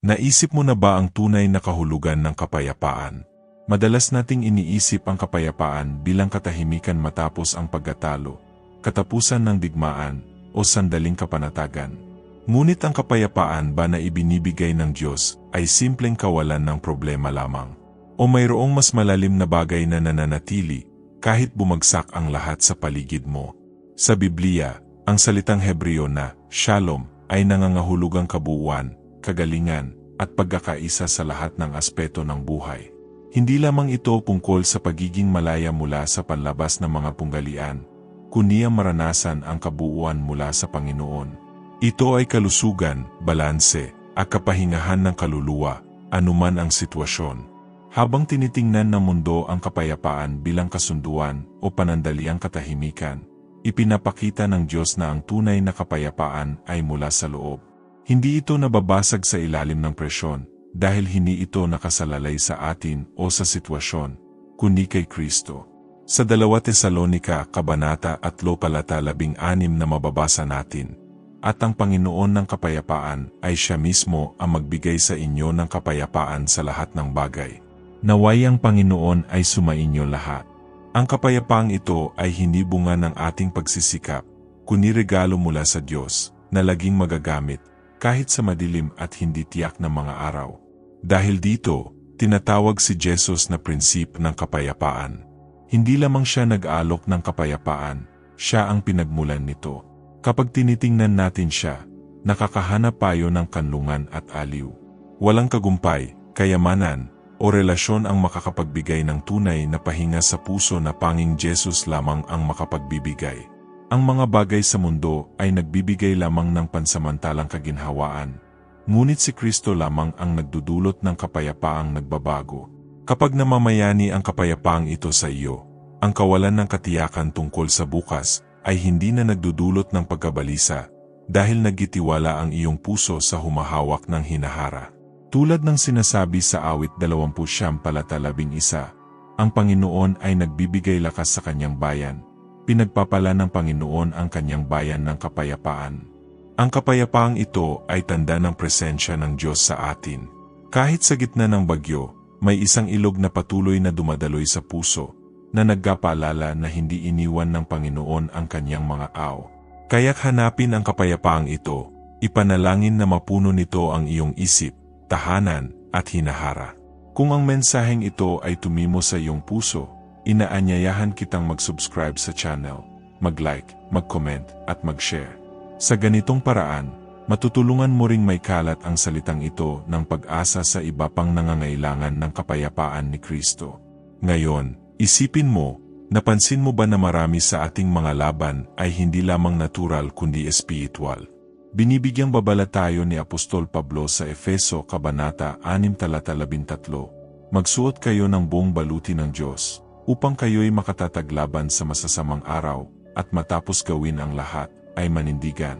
Naisip mo na ba ang tunay na kahulugan ng kapayapaan? Madalas nating iniisip ang kapayapaan bilang katahimikan matapos ang pagkatalo, katapusan ng digmaan, o sandaling kapanatagan. Ngunit ang kapayapaan ba na ibinibigay ng Diyos ay simpleng kawalan ng problema lamang? O mayroong mas malalim na bagay na nananatili kahit bumagsak ang lahat sa paligid mo? Sa Biblia, ang salitang Hebreo na Shalom ay nangangahulugang kabuuan, kagalingan, at pagkakaisa sa lahat ng aspeto ng buhay. Hindi lamang ito tungkol sa pagiging malaya mula sa panlabas ng mga punggalian, kundi ang maranasan ang kabuuan mula sa Panginoon. Ito ay kalusugan, balanse, at kapahingahan ng kaluluwa, anuman ang sitwasyon. Habang tinitingnan ng mundo ang kapayapaan bilang kasunduan o panandaliang katahimikan, ipinapakita ng Diyos na ang tunay na kapayapaan ay mula sa loob. Hindi ito nababasag sa ilalim ng presyon dahil hindi ito nakasalalay sa atin o sa sitwasyon, kundi kay Kristo. Sa 2 Tesalonika, Kabanata at Lopalata 16 na mababasa natin, at ang Panginoon ng kapayapaan ay siya mismo ang magbigay sa inyo ng kapayapaan sa lahat ng bagay. Naway ang Panginoon ay sumainyo lahat. Ang kapayapaang ito ay hindi bunga ng ating pagsisikap, kundi regalo mula sa Diyos na laging magagamit kahit sa madilim at hindi tiyak na mga araw. Dahil dito, tinatawag si Jesus na prinsip ng kapayapaan. Hindi lamang siya nag-alok ng kapayapaan, siya ang pinagmulan nito. Kapag tinitingnan natin siya, nakakahanap tayo ng kanlungan at aliw. Walang kagumpay, kayamanan, o relasyon ang makakapagbigay ng tunay na pahinga sa puso na panging Jesus lamang ang makapagbibigay. Ang mga bagay sa mundo ay nagbibigay lamang ng pansamantalang kaginhawaan. Ngunit si Kristo lamang ang nagdudulot ng kapayapaang nagbabago. Kapag namamayani ang kapayapaang ito sa iyo, ang kawalan ng katiyakan tungkol sa bukas ay hindi na nagdudulot ng pagkabalisa dahil nagitiwala ang iyong puso sa humahawak ng hinahara. Tulad ng sinasabi sa awit 20 palata 11, ang Panginoon ay nagbibigay lakas sa kanyang bayan pinagpapala ng Panginoon ang kanyang bayan ng kapayapaan. Ang kapayapaang ito ay tanda ng presensya ng Diyos sa atin. Kahit sa gitna ng bagyo, may isang ilog na patuloy na dumadaloy sa puso, na nagkapaalala na hindi iniwan ng Panginoon ang kanyang mga aw. Kaya't hanapin ang kapayapaang ito, ipanalangin na mapuno nito ang iyong isip, tahanan, at hinahara. Kung ang mensaheng ito ay tumimo sa iyong puso, inaanyayahan kitang mag-subscribe sa channel, mag-like, mag-comment at mag-share. Sa ganitong paraan, matutulungan mo ring may kalat ang salitang ito ng pag-asa sa iba pang nangangailangan ng kapayapaan ni Kristo. Ngayon, isipin mo, napansin mo ba na marami sa ating mga laban ay hindi lamang natural kundi espiritual? Binibigyang babala tayo ni Apostol Pablo sa Efeso Kabanata 6.13 Magsuot kayo ng buong baluti ng Diyos, upang kayo'y makatataglaban sa masasamang araw, at matapos gawin ang lahat, ay manindigan.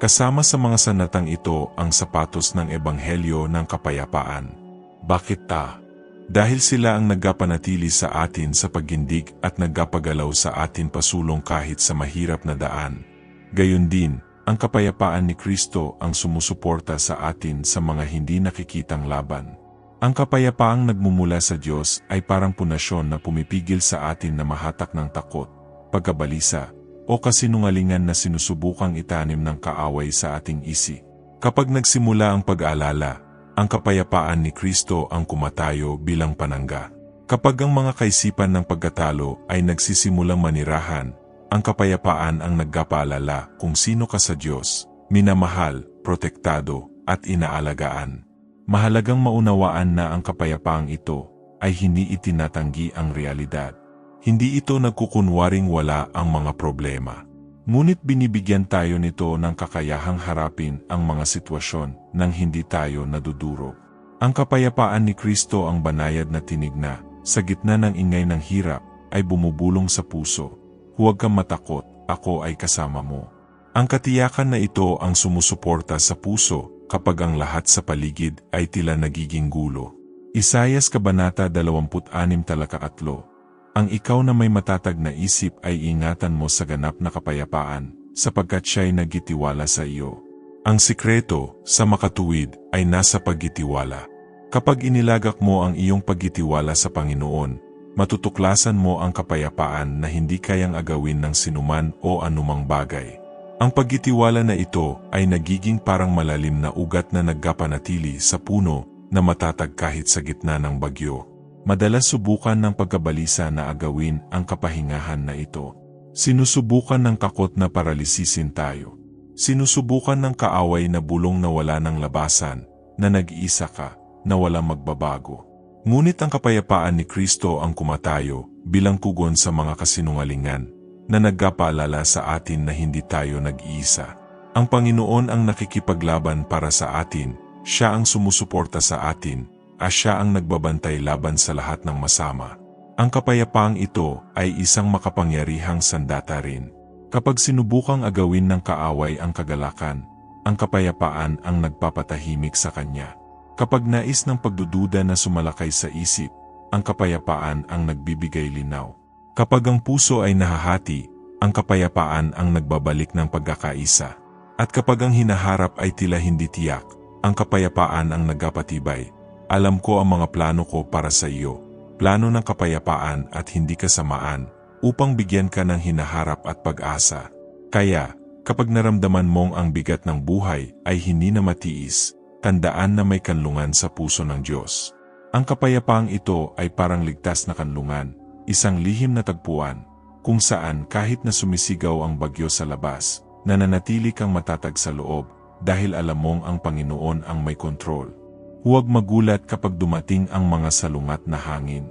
Kasama sa mga sanatang ito ang sapatos ng Ebanghelyo ng Kapayapaan. Bakit ta? Dahil sila ang naggapanatili sa atin sa paggindig at naggapagalaw sa atin pasulong kahit sa mahirap na daan. Gayon din, ang kapayapaan ni Kristo ang sumusuporta sa atin sa mga hindi nakikitang laban. Ang kapayapaang nagmumula sa Diyos ay parang punasyon na pumipigil sa atin na mahatak ng takot, pagkabalisa, o kasinungalingan na sinusubukang itanim ng kaaway sa ating isi. Kapag nagsimula ang pag-aalala, ang kapayapaan ni Kristo ang kumatayo bilang panangga. Kapag ang mga kaisipan ng pagkatalo ay nagsisimulang manirahan, ang kapayapaan ang nagkapaalala kung sino ka sa Diyos, minamahal, protektado, at inaalagaan. Mahalagang maunawaan na ang kapayapaang ito ay hindi itinatanggi ang realidad. Hindi ito nagkukunwaring wala ang mga problema. Ngunit binibigyan tayo nito ng kakayahang harapin ang mga sitwasyon nang hindi tayo nadudurog. Ang kapayapaan ni Kristo ang banayad na tinig na, sa gitna ng ingay ng hirap, ay bumubulong sa puso. Huwag kang matakot, ako ay kasama mo. Ang katiyakan na ito ang sumusuporta sa puso kapag ang lahat sa paligid ay tila nagiging gulo. Isayas Kabanata 26 talaka 3 Ang ikaw na may matatag na isip ay ingatan mo sa ganap na kapayapaan, sapagkat siya'y nagitiwala sa iyo. Ang sikreto sa makatuwid ay nasa paggitiwala. Kapag inilagak mo ang iyong paggitiwala sa Panginoon, matutuklasan mo ang kapayapaan na hindi kayang agawin ng sinuman o anumang bagay. Ang paggitiwala na ito ay nagiging parang malalim na ugat na nagkapanatili sa puno na matatag kahit sa gitna ng bagyo. Madalas subukan ng pagkabalisa na agawin ang kapahingahan na ito. Sinusubukan ng kakot na paralisisin tayo. Sinusubukan ng kaaway na bulong na wala ng labasan, na nag-iisa ka, na walang magbabago. Ngunit ang kapayapaan ni Kristo ang kumatayo bilang kugon sa mga kasinungalingan na nagkapaalala sa atin na hindi tayo nag-iisa. Ang Panginoon ang nakikipaglaban para sa atin, siya ang sumusuporta sa atin, at siya ang nagbabantay laban sa lahat ng masama. Ang kapayapaang ito ay isang makapangyarihang sandata rin. Kapag sinubukang agawin ng kaaway ang kagalakan, ang kapayapaan ang nagpapatahimik sa kanya. Kapag nais ng pagdududa na sumalakay sa isip, ang kapayapaan ang nagbibigay linaw. Kapag ang puso ay nahahati, ang kapayapaan ang nagbabalik ng pagkakaisa. At kapag ang hinaharap ay tila hindi tiyak, ang kapayapaan ang nagkapatibay. Alam ko ang mga plano ko para sa iyo, plano ng kapayapaan at hindi kasamaan, upang bigyan ka ng hinaharap at pag-asa. Kaya, kapag naramdaman mong ang bigat ng buhay ay hindi na matiis, tandaan na may kanlungan sa puso ng Diyos. Ang kapayapaang ito ay parang ligtas na kanlungan, isang lihim na tagpuan, kung saan kahit na sumisigaw ang bagyo sa labas, nananatili kang matatag sa loob dahil alam mong ang Panginoon ang may kontrol. Huwag magulat kapag dumating ang mga salungat na hangin.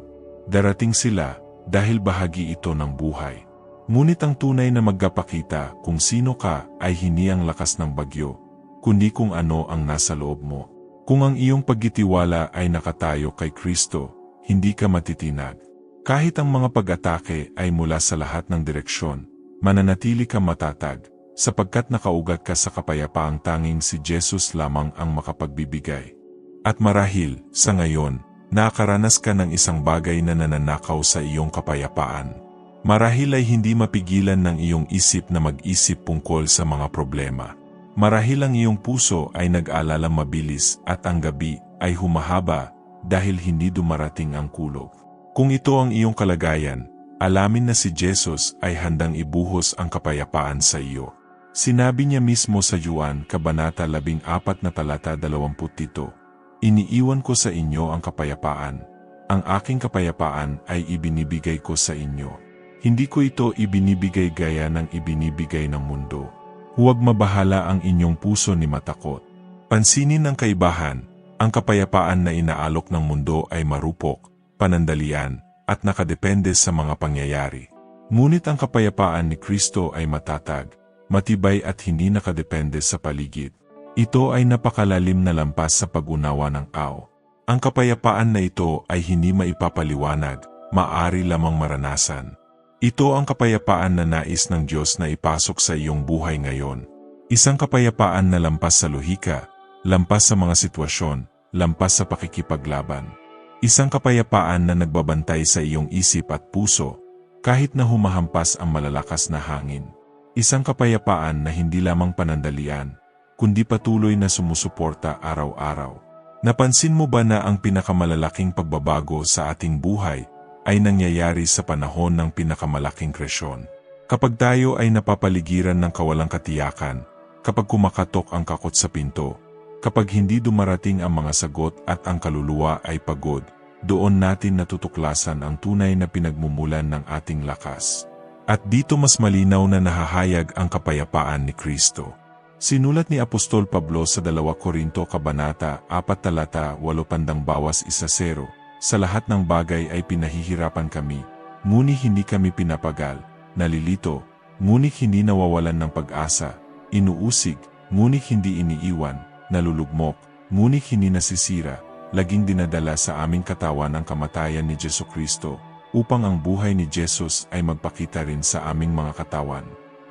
Darating sila dahil bahagi ito ng buhay. Ngunit ang tunay na magkapakita kung sino ka ay hindi ang lakas ng bagyo, kundi kung ano ang nasa loob mo. Kung ang iyong paggitiwala ay nakatayo kay Kristo, hindi ka matitinag. Kahit ang mga pag-atake ay mula sa lahat ng direksyon, mananatili ka matatag, sapagkat nakaugat ka sa kapayapaang tanging si Jesus lamang ang makapagbibigay. At marahil, sa ngayon, nakaranas ka ng isang bagay na nananakaw sa iyong kapayapaan. Marahil ay hindi mapigilan ng iyong isip na mag-isip tungkol sa mga problema. Marahil ang iyong puso ay nag-alala mabilis at ang gabi ay humahaba dahil hindi dumarating ang kulog. Kung ito ang iyong kalagayan, alamin na si Jesus ay handang ibuhos ang kapayapaan sa iyo. Sinabi niya mismo sa Juan, Kabanata 14 na talata 27, Iniiwan ko sa inyo ang kapayapaan. Ang aking kapayapaan ay ibinibigay ko sa inyo. Hindi ko ito ibinibigay gaya ng ibinibigay ng mundo. Huwag mabahala ang inyong puso ni matakot. Pansinin ang kaibahan, ang kapayapaan na inaalok ng mundo ay marupok, panandalian, at nakadepende sa mga pangyayari. Ngunit ang kapayapaan ni Kristo ay matatag, matibay at hindi nakadepende sa paligid. Ito ay napakalalim na lampas sa pag-unawa ng tao. Ang kapayapaan na ito ay hindi maipapaliwanag, maari lamang maranasan. Ito ang kapayapaan na nais ng Diyos na ipasok sa iyong buhay ngayon. Isang kapayapaan na lampas sa lohika, lampas sa mga sitwasyon, lampas sa pakikipaglaban. Isang kapayapaan na nagbabantay sa iyong isip at puso, kahit na humahampas ang malalakas na hangin. Isang kapayapaan na hindi lamang panandalian, kundi patuloy na sumusuporta araw-araw. Napansin mo ba na ang pinakamalalaking pagbabago sa ating buhay ay nangyayari sa panahon ng pinakamalaking kresyon? Kapag tayo ay napapaligiran ng kawalang katiyakan, kapag kumakatok ang kakot sa pinto, kapag hindi dumarating ang mga sagot at ang kaluluwa ay pagod, doon natin natutuklasan ang tunay na pinagmumulan ng ating lakas. At dito mas malinaw na nahahayag ang kapayapaan ni Kristo. Sinulat ni Apostol Pablo sa 2 Korinto Kabanata 4 talata 8 pandang bawas isa sero, sa lahat ng bagay ay pinahihirapan kami, ngunit hindi kami pinapagal, nalilito, ngunit hindi nawawalan ng pag-asa, inuusig, ngunit hindi iniiwan, nalulugmok, ngunit hindi nasisira, laging dinadala sa aming katawan ang kamatayan ni Jesu Kristo, upang ang buhay ni Jesus ay magpakita rin sa aming mga katawan.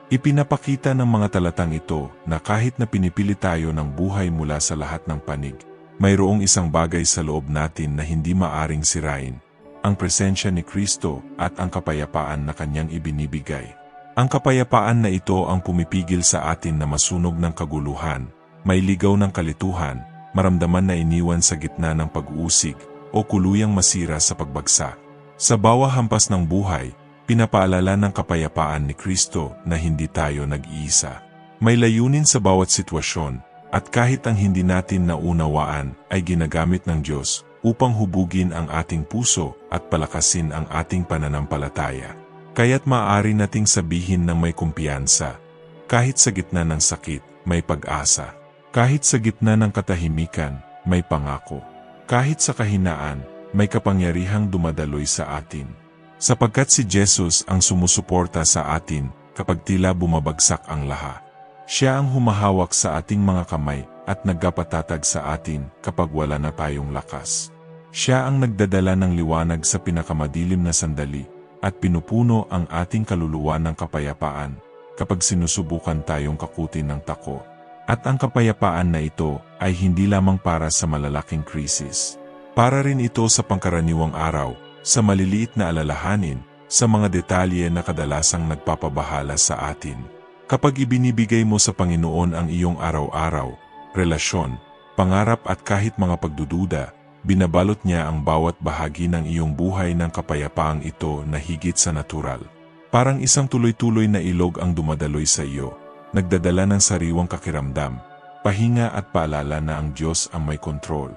Ipinapakita ng mga talatang ito na kahit na pinipili tayo ng buhay mula sa lahat ng panig, mayroong isang bagay sa loob natin na hindi maaring sirain, ang presensya ni Kristo at ang kapayapaan na kanyang ibinibigay. Ang kapayapaan na ito ang pumipigil sa atin na masunog ng kaguluhan, may ligaw ng kalituhan, maramdaman na iniwan sa gitna ng pag-uusig o kuluyang masira sa pagbagsak. Sa bawah hampas ng buhay, pinapaalala ng kapayapaan ni Kristo na hindi tayo nag-iisa. May layunin sa bawat sitwasyon at kahit ang hindi natin naunawaan ay ginagamit ng Diyos upang hubugin ang ating puso at palakasin ang ating pananampalataya. Kaya't maaari nating sabihin ng may kumpiyansa, kahit sa gitna ng sakit, may pag-asa. Kahit sa gitna ng katahimikan, may pangako. Kahit sa kahinaan, may kapangyarihang dumadaloy sa atin. Sapagkat si Jesus ang sumusuporta sa atin kapag tila bumabagsak ang lahat. Siya ang humahawak sa ating mga kamay at nagkapatatag sa atin kapag wala na tayong lakas. Siya ang nagdadala ng liwanag sa pinakamadilim na sandali at pinupuno ang ating kaluluwa ng kapayapaan kapag sinusubukan tayong kakutin ng tako. At ang kapayapaan na ito ay hindi lamang para sa malalaking krisis. Para rin ito sa pangkaraniwang araw, sa maliliit na alalahanin, sa mga detalye na kadalasang nagpapabahala sa atin. Kapag ibinibigay mo sa Panginoon ang iyong araw-araw, relasyon, pangarap at kahit mga pagdududa, binabalot niya ang bawat bahagi ng iyong buhay ng kapayapaang ito na higit sa natural. Parang isang tuloy-tuloy na ilog ang dumadaloy sa iyo, nagdadala ng sariwang kakiramdam, pahinga at paalala na ang Diyos ang may kontrol.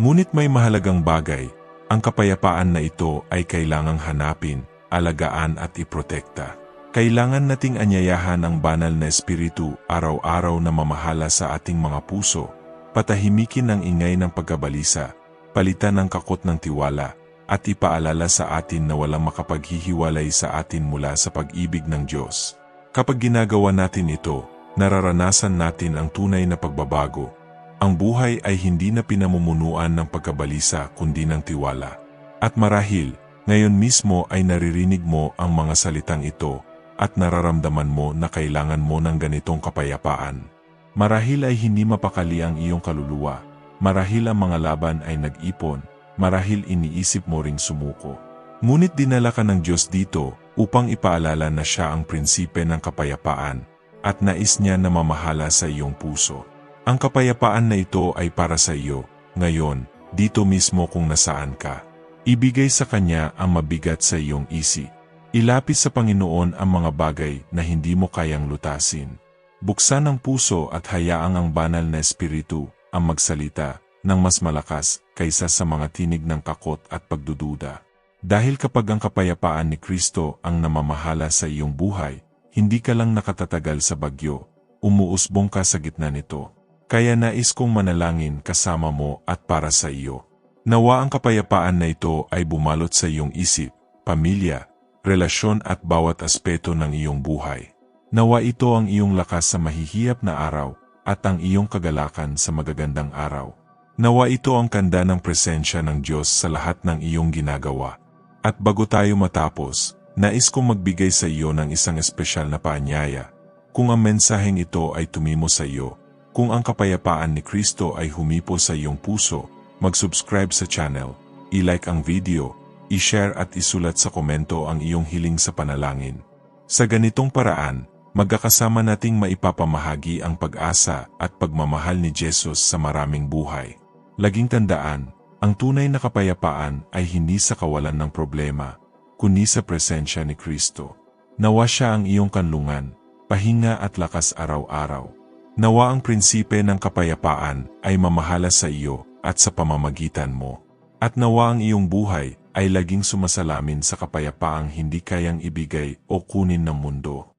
Ngunit may mahalagang bagay, ang kapayapaan na ito ay kailangang hanapin, alagaan at iprotekta. Kailangan nating anyayahan ang banal na espiritu araw-araw na mamahala sa ating mga puso, patahimikin ang ingay ng pagkabalisa, palitan ng kakot ng tiwala, at ipaalala sa atin na walang makapaghihiwalay sa atin mula sa pag-ibig ng Diyos. Kapag ginagawa natin ito, nararanasan natin ang tunay na pagbabago. Ang buhay ay hindi na pinamumunuan ng pagkabalisa kundi ng tiwala. At marahil, ngayon mismo ay naririnig mo ang mga salitang ito at nararamdaman mo na kailangan mo ng ganitong kapayapaan. Marahil ay hindi mapakali ang iyong kaluluwa. Marahil ang mga laban ay nag-ipon. Marahil iniisip mo ring sumuko. Ngunit dinala ka ng Diyos dito upang ipaalala na siya ang prinsipe ng kapayapaan at nais niya na mamahala sa iyong puso. Ang kapayapaan na ito ay para sa iyo, ngayon, dito mismo kung nasaan ka. Ibigay sa Kanya ang mabigat sa iyong isip. Ilapis sa Panginoon ang mga bagay na hindi mo kayang lutasin. Buksan ang puso at hayaang ang banal na espiritu ang magsalita ng mas malakas kaysa sa mga tinig ng kakot at pagdududa. Dahil kapag ang kapayapaan ni Kristo ang namamahala sa iyong buhay, hindi ka lang nakatatagal sa bagyo, umuusbong ka sa gitna nito. Kaya nais kong manalangin kasama mo at para sa iyo. Nawa ang kapayapaan na ito ay bumalot sa iyong isip, pamilya, relasyon at bawat aspeto ng iyong buhay. Nawa ito ang iyong lakas sa mahihiyap na araw at ang iyong kagalakan sa magagandang araw. Nawa ito ang kanda ng presensya ng Diyos sa lahat ng iyong ginagawa. At bago tayo matapos, nais kong magbigay sa iyo ng isang espesyal na paanyaya. Kung ang mensaheng ito ay tumimo sa iyo, kung ang kapayapaan ni Kristo ay humipo sa iyong puso, mag-subscribe sa channel, i-like ang video, i-share at isulat sa komento ang iyong hiling sa panalangin. Sa ganitong paraan, magkakasama nating maipapamahagi ang pag-asa at pagmamahal ni Jesus sa maraming buhay. Laging tandaan, ang tunay na kapayapaan ay hindi sa kawalan ng problema, kundi sa presensya ni Kristo. Nawa siya ang iyong kanlungan, pahinga at lakas araw-araw. Nawa ang prinsipe ng kapayapaan ay mamahala sa iyo at sa pamamagitan mo. At nawa ang iyong buhay ay laging sumasalamin sa kapayapaang hindi kayang ibigay o kunin ng mundo.